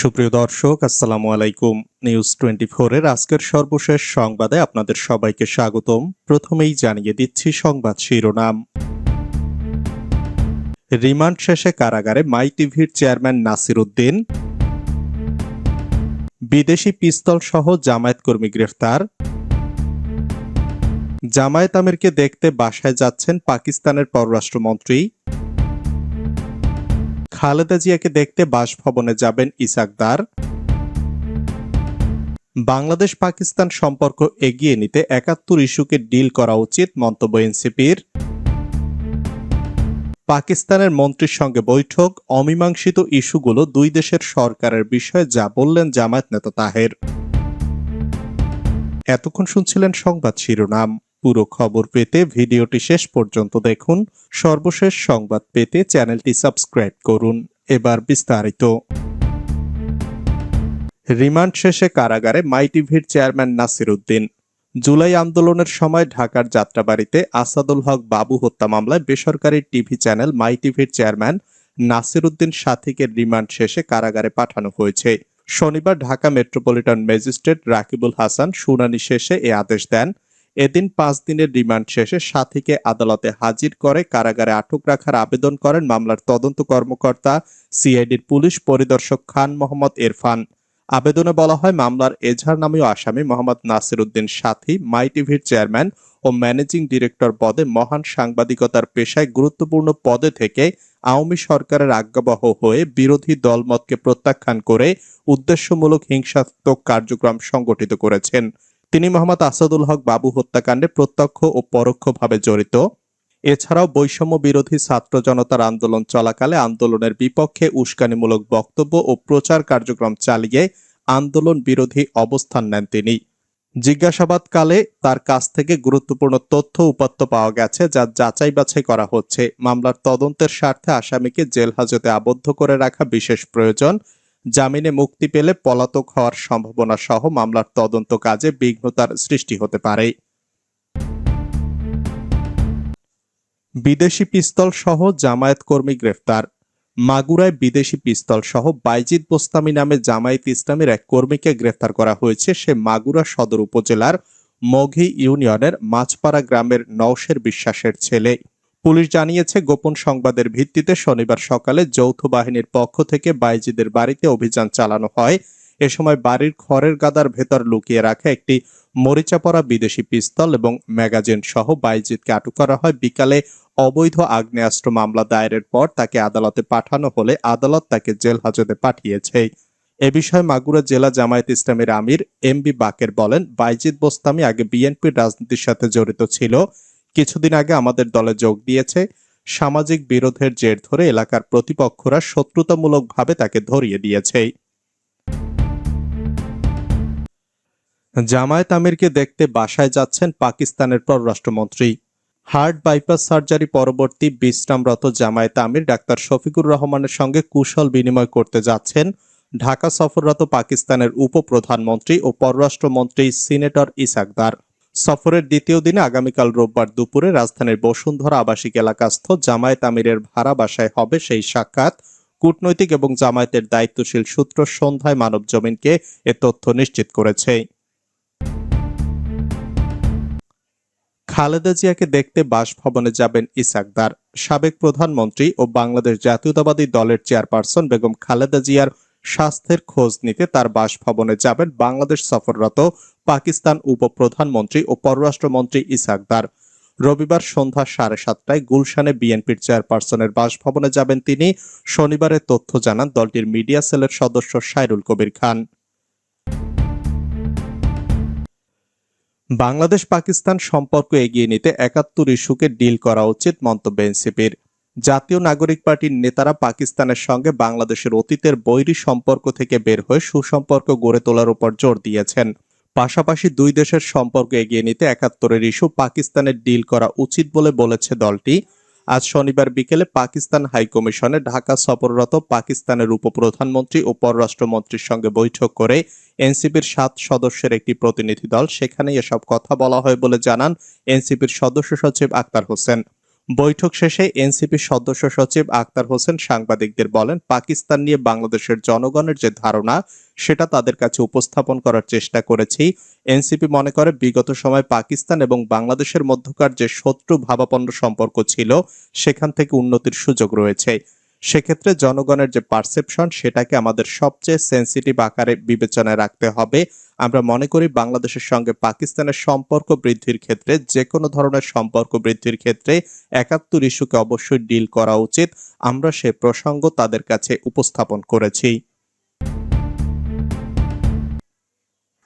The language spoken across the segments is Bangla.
সুপ্রিয় দর্শক, আসসালামু আলাইকুম। নিউজ টোয়েন্টি এর আজকের সর্বশেষ সংবাদে আপনাদের সবাইকে স্বাগতম। প্রথমেই জানিয়ে দিচ্ছি সংবাদ শিরোনাম। রিমান্ড শেষে কারাগারে মাই টিভির চেয়ারম্যান নাসির উদ্দিন। বিদেশি পিস্তল সহ জামায়াত কর্মী গ্রেফতার। জামায়াত আমিরকে দেখতে বাসায় যাচ্ছেন পাকিস্তানের পররাষ্ট্রমন্ত্রী। খালেদা জিয়াকে দেখতে বাসভবনে যাবেন ইসাকদার বাংলাদেশ পাকিস্তান সম্পর্ক এগিয়ে নিতে একাত্তর ইস্যুকে ডিল করা উচিত মন্তব্য এনসিপির। পাকিস্তানের মন্ত্রীর সঙ্গে বৈঠক, অমীমাংসিত ইস্যুগুলো দুই দেশের সরকারের বিষয়ে যা বললেন জামায়াত নেতা তাহের। এতক্ষণ শুনছিলেন সংবাদ শিরোনাম। পুরো খবর পেতে ভিডিওটি শেষ পর্যন্ত দেখুন। সর্বশেষ সংবাদ পেতে চ্যানেলটি সাবস্ক্রাইব করুন। এবার বিস্তারিত। রিমান্ড শেষে কারাগারে মাই টিভির চেয়ারম্যান নাসির উদ্দিন জুলাই আন্দোলনের সময় ঢাকার যাত্রাবাড়িতে আসাদুল হক বাবু হত্যা মামলায় বেসরকারি টিভি চ্যানেল মাই টিভির চেয়ারম্যান নাসির উদ্দিন সাথীকে রিমান্ড শেষে কারাগারে পাঠানো হয়েছে। শনিবার ঢাকা মেট্রোপলিটন ম্যাজিস্ট্রেট রাকিবুল হাসান শুনানি শেষে এ আদেশ দেন। এদিন পাঁচ দিনের রিমান্ড শেষে সাথীকে আদালতে হাজির করে কারাগারে আটক রাখার আবেদন করেন মামলার তদন্ত কর্মকর্তা, সিআইডির পুলিশ পরিদর্শক খান মোহাম্মদ ইরফান। আবেদনে বলা হয়, মামলার এজাহার নামীয় আসামি মোহাম্মদ নাসির উদ্দিন সাথী, মাই টিভির চেয়ারম্যান ও ম্যানেজিং ডিরেক্টর পদে মহান সাংবাদিকতার পেশায় গুরুত্বপূর্ণ পদে থেকে আওয়ামী সরকারের আজ্ঞাবহ হয়ে বিরোধী দলমতকে প্রত্যাখ্যান করে উদ্দেশ্যমূলক হিংসাত্মক কার্যক্রম সংগঠিত করেছেন। তিনি মোহাম্মদ আসাদুল হক বাবু হত্যাকাণ্ডে প্রত্যক্ষ ও পরোক্ষভাবে জড়িত। এছাড়াও বৈষম্য বিরোধী ছাত্র জনতার আন্দোলন চলাকালে আন্দোলনের বিপক্ষে উস্কানিমূলক বক্তব্য ও প্রচার কার্যক্রম চালিয়ে আন্দোলন বিরোধী অবস্থান নেন তিনি। জিজ্ঞাসাবাদকালে তার কাছ থেকে গুরুত্বপূর্ণ তথ্য উপাত্ত পাওয়া গেছে যা যাচাই বাছাই করা হচ্ছে। মামলার তদন্তের স্বার্থে আসামিকে জেল হাজতে আবদ্ধ করে রাখা বিশেষ প্রয়োজন। জামিনে মুক্তি পেলে পলাতক হওয়ার সম্ভাবনা সহ মামলার তদন্ত কাজে বিঘ্নতার সৃষ্টি হতে পারে। বিদেশি পিস্তল সহ জামায়াত কর্মী গ্রেফতার। মাগুরায় বিদেশি পিস্তল সহ বাইজিদ বোস্তামি নামে জামায়াত ইসলামের এক কর্মীকে গ্রেফতার করা হয়েছে সে মাগুরা সদর উপজেলার মঘি ইউনিয়নের মাছপাড়া গ্রামের নওশের বিশ্বাসের ছেলে। পুলিশ জানিয়েছে, গোপন সংবাদের ভিত্তিতে শনিবার সকালে যৌথ বাহিনীর পক্ষ থেকে বাইজিদের বাড়িতে অভিযান চালানো হয়। এ সময় বাড়ির খড়ের গাদার ভেতর লুকিয়ে রাখা একটি মরিচা পড়া বিদেশি পিস্তল এবং ম্যাগাজিন সহ বাইজিদকে আটক করা হয়। বিকালে অবৈধ আগ্নেয়াস্ত্র মামলা দায়েরের পর তাকে আদালতে পাঠানো হলে আদালত তাকে জেল হাজতে পাঠিয়েছে। এ বিষয়ে মাগুরা জেলা জামায়াত ইসলামের আমির এম বি বাকের বলেন, বাইজিদ বোস্তামি আগে বিএনপির রাজনীতির সাথে জড়িত ছিল। কিছুদিন আগে আমাদের দলে যোগ দিয়েছে। সামাজিক বিরোধের জের ধরে এলাকার প্রতিপক্ষরা শত্রুতামূলকভাবে তাকে ধরিয়ে দিয়েছে। জামায়াত আমিরকে দেখতে বাসায় যাচ্ছেন পাকিস্তানের পররাষ্ট্রমন্ত্রী। হার্ট বাইপাস সার্জারি পরবর্তী বিশ্রামরত জামায়াত আমির ডাক্তার শফিকুর রহমানের সঙ্গে কুশল বিনিময় করতে যাচ্ছেন ঢাকা সফররত পাকিস্তানের উপপ্রধানমন্ত্রী ও পররাষ্ট্রমন্ত্রী সিনেটর ইসাকদার। সফরের দ্বিতীয় দিনে আগামীকাল রোববার দুপুরে রাজধানীর বসুন্ধরা আবাসিক এলাকাস্থ জামায়াত আমিরের ভাড়া বাসায় হবে সেই সাক্ষাৎ। কূটনৈতিক এবং জামায়াতের দায়িত্বশীল সূত্র সন্ধ্যায় মানব জমিনকে এ তথ্য নিশ্চিত করেছে। খালেদা জিয়াকে দেখতে বাসভবনে যাবেন ইসাকদার সাবেক প্রধানমন্ত্রী ও বাংলাদেশ জাতীয়তাবাদী দলের চেয়ারপারসন বেগম খালেদা জিয়ার স্বাস্থ্যের খোঁজ নিতে তার বাসভবনে যাবেন বাংলাদেশ সফররত পাকিস্তান উপপ্রধানমন্ত্রী ও পররাষ্ট্রমন্ত্রী ইসাকদার রবিবার সন্ধ্যা সাড়ে সাতটায় গুলশানে বিএনপির চেয়ারপারসনের বাসভবনে যাবেন তিনি। শনিবারের তথ্য জানান দলটির মিডিয়া সেলের সদস্য সাইরুল কবির খান। বাংলাদেশ পাকিস্তান সম্পর্ক এগিয়ে নিতে একাত্তর ইস্যুকে ডিল করা উচিত মন্তব্য এনসিপির। জাতীয় নাগরিক পার্টির নেতারা পাকিস্তানের সঙ্গে বাংলাদেশের অতীতের বৈরী সম্পর্ক থেকে বের হয়ে সুসম্পর্ক গড়ে তোলার উপর জোর দিয়েছেন। পাশাপাশি দুই দেশের সম্পর্ক এগিয়ে নিতে একাত্তরের ইস্যু পাকিস্তানের ডিল করা উচিত বলে বলেছে দলটি। আজ শনিবার বিকেলে পাকিস্তান হাইকমিশনে ঢাকা সফররত পাকিস্তানের উপপ্রধানমন্ত্রী ও পররাষ্ট্রমন্ত্রীর সঙ্গে বৈঠক করে এনসিপির সাত সদস্যের একটি প্রতিনিধি দল। সেখানে এসব কথা বলা হয় বলে জানান এনসিপির সদস্য সচিব আক্তার হোসেন। বৈঠক শেষে এনসিপি সদস্য সচিব আক্তার হোসেন সাংবাদিকদের বলেন, পাকিস্তান নিয়ে বাংলাদেশের জনগণের যে ধারণা, সেটা তাদের কাছে উপস্থাপন করার চেষ্টা করেছি। এনসিপি মনে করে, বিগত সময় পাকিস্তান এবং বাংলাদেশের মধ্যকার যে শত্রু ভাবাপন্ন সম্পর্ক ছিল, সেখান থেকে উন্নতির সুযোগ রয়েছে। সেক্ষেত্রে জনগণের যে পারসেপশন সেটাকে আমাদের সবচেয়ে সেন্সিটিভ আকারে বিবেচনায় রাখতে হবে। আমরা মনে করি বাংলাদেশের সঙ্গে পাকিস্তানের সম্পর্ক বৃদ্ধির ক্ষেত্রে যে কোনো ধরনের সম্পর্ক বৃদ্ধির ক্ষেত্রে একাত্তর ইস্যুকে অবশ্যই ডিল করা উচিত। আমরা সে প্রসঙ্গ তাদের কাছে উপস্থাপন করেছি।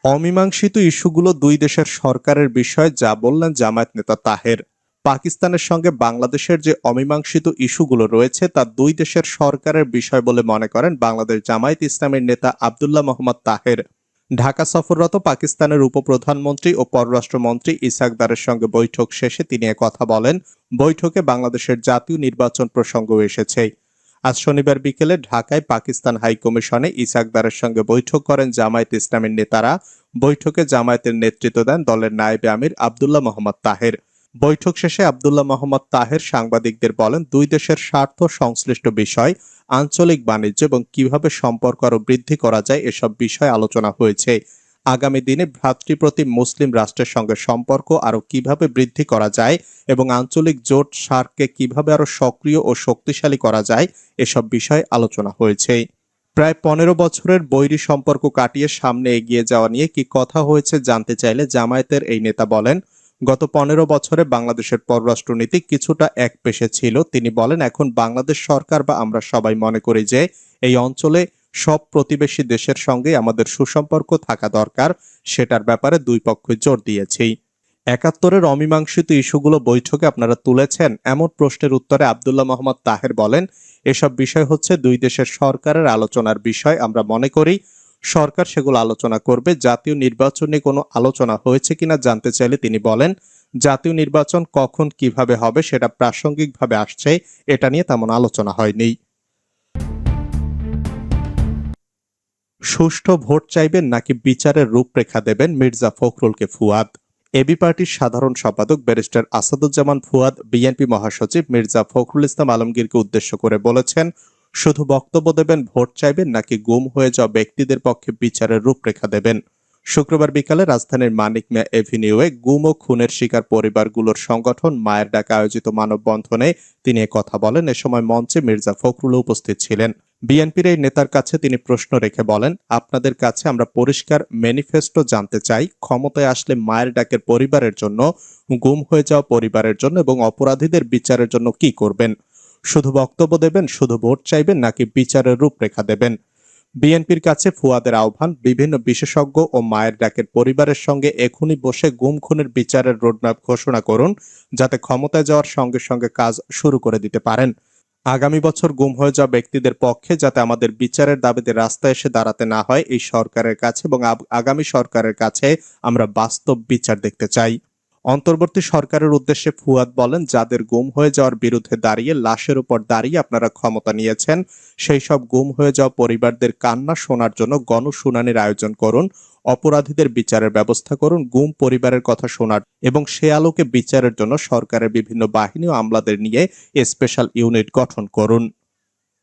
অমীমাংসিত ইস্যুগুলো দুই দেশের সরকারের বিষয়, যা বললেন জামায়াত নেতা তাহের। পাকিস্তানের সঙ্গে বাংলাদেশের যে অমীমাংসিত ইস্যুগুলো রয়েছে তা দুই দেশের সরকারের বিষয় বলে মনে করেন বাংলাদেশ জামায়াত ইসলামের নেতা আবদুল্লাহ মোহাম্মদ তাহের। ঢাকা সফররত পাকিস্তানের উপপ্রধানমন্ত্রী ও পররাষ্ট্রমন্ত্রী ইসাকদারের সঙ্গে বৈঠক শেষে তিনি কথা বলেন, বৈঠকে বাংলাদেশের জাতীয় নির্বাচন প্রসঙ্গ এসেছে। আজ শনিবার বিকেলে ঢাকায় পাকিস্তান হাইকমিশনে ইসাকদারের সঙ্গে বৈঠক করেন জামায়াত ইসলামের নেতারা। বৈঠকে জামায়াতের নেতৃত্ব দেন দলের নায়েবে আমির আবদুল্লাহ মোহাম্মদ তাহের। বৈঠক শেষে আবদুল্লাহ মোহাম্মদ তাহের সাংবাদিকদের বলেন, দুই দেশের স্বার্থ সংশ্লিষ্ট বিষয়, আঞ্চলিক বাণিজ্য এবং কীভাবে সম্পর্ক আরও বৃদ্ধি করা যায় এসব বিষয় আলোচনা হয়েছে। আগামী দিনে ভ্রাতৃপ্রতিম মুসলিম রাষ্ট্রের সঙ্গে সম্পর্ক আরও কীভাবে বৃদ্ধি করা যায় এবং আঞ্চলিক জোট সার্ককে কীভাবে আরও সক্রিয় ও শক্তিশালী করা যায় এসব বিষয় আলোচনা হয়েছে। প্রায় পনেরো বছরের বৈরী সম্পর্ক কাটিয়ে সামনে এগিয়ে যাওয়া নিয়ে কি কথা হয়েছে জানতে চাইলে জামায়াতের এই নেতা বলেন গত পনেরো বছরে বাংলাদেশের পররাষ্ট্রনীতি কিছুটা এক পেশে ছিল। তিনি বলেন, এখন বাংলাদেশ সরকার বা আমরা সবাই মনে করি যে এই অঞ্চলে সব প্রতিবেশী দেশের সঙ্গে আমাদের সুসম্পর্ক থাকা দরকার। সেটার ব্যাপারে দুই পক্ষ জোর দিয়েছি একাত্তরের অমীমাংসিত ইস্যুগুলো বৈঠকে আপনারা তুলেছেন? এমন প্রশ্নের উত্তরে আবদুল্লাহ মোহাম্মদ তাহের বলেন, এসব বিষয় হচ্ছে দুই দেশের সরকারের আলোচনার বিষয়। আমরা মনে করি সরকার সেগুলো আলোচনা করবে। জাতীয় নির্বাচনে কোনো আলোচনা হয়েছে কিনা জানতে চাইলে তিনি বলেন, জাতীয় নির্বাচন কখন কীভাবে হবে সেটা প্রাসঙ্গিকভাবে আসছে, এটা নিয়ে তেমন আলোচনা হয়নি। সুষ্ঠু ভোট চাইবেন নাকি বিচারের রূপরেখা দেবেন মির্জা ফখরুলকে ফুয়াদ? এবি পার্টির সাধারণ সম্পাদক ব্যারিস্টার আসাদুজ্জামান ফুয়াদ, বিএনপি মহাসচিব মির্জা ফখরুল ইসলাম আলমগীরকে উদ্দেশ্য করে বলেছেন শুধু বক্তব্য দেবেন, ভোট চাইবেন নাকি গুম হয়ে যাওয়া ব্যক্তিদের পক্ষে বিচারের রূপরেখা দেবেন? শুক্রবার বিকালে রাজধানীর মানিক মিয়া এভিনিউয়ে গুম ও খুনের শিকার পরিবারগুলোর সংগঠন মায়ের ডাকা আয়োজিত মানববন্ধনে তিনি কথা বলেন। এ সময় মঞ্চে মির্জা ফখরুল উপস্থিত ছিলেন। বিএনপির এই নেতার কাছে তিনি প্রশ্ন রেখে বলেন, আপনাদের কাছে আমরা পরিষ্কার ম্যানিফেস্টো জানতে চাই, ক্ষমতায় আসলে মায়ের ডাকের পরিবারের জন্য, গুম হয়ে যাওয়া পরিবারের জন্য এবং অপরাধীদের বিচারের জন্য কি করবেন? শুধু বক্তব্য দেবেন, শুধু ভোট চাইবেন নাকি বিচারের রূপরেখা দেবেন? বিএনপির কাছে ফুয়াদের আহ্বান, বিভিন্ন বিশেষজ্ঞ ও মায়ের ডাকের পরিবারের সঙ্গে এখনই বসে গুম খুনের বিচারের রোডম্যাপ ঘোষণা করুন, যাতে ক্ষমতায় যাওয়ার সঙ্গে সঙ্গে কাজ শুরু করে দিতে পারেন। আগামী বছর গুম হয়ে যাওয়া ব্যক্তিদের পক্ষে যাতে আমাদের বিচারের দাবিতে রাস্তায় এসে দাঁড়াতে না হয়, এই সরকারের কাছে এবং আগামী সরকারের কাছে আমরা বাস্তব বিচার দেখতে চাই। অন্তর্বর্তী সরকারের উদ্দেশ্যে ফুয়াদ বলেন, যাদের গুম হয়ে যাওয়ার বিরুদ্ধে দাঁড়িয়ে লাশের উপর দাঁড়িয়ে আপনারা ক্ষমতা নিয়েছেন, সেই সব গুম হয়ে যাওয়া পরিবারদের কান্না শোনার জন্য গণশুনানির আয়োজন করুন, অপরাধীদের বিচারের ব্যবস্থা করুন, গুম পরিবারের কথা শোনার এবং সে আলোকে বিচারের জন্য সরকারের বিভিন্ন বাহিনী ও আমলাদের নিয়ে স্পেশাল ইউনিট গঠন করুন।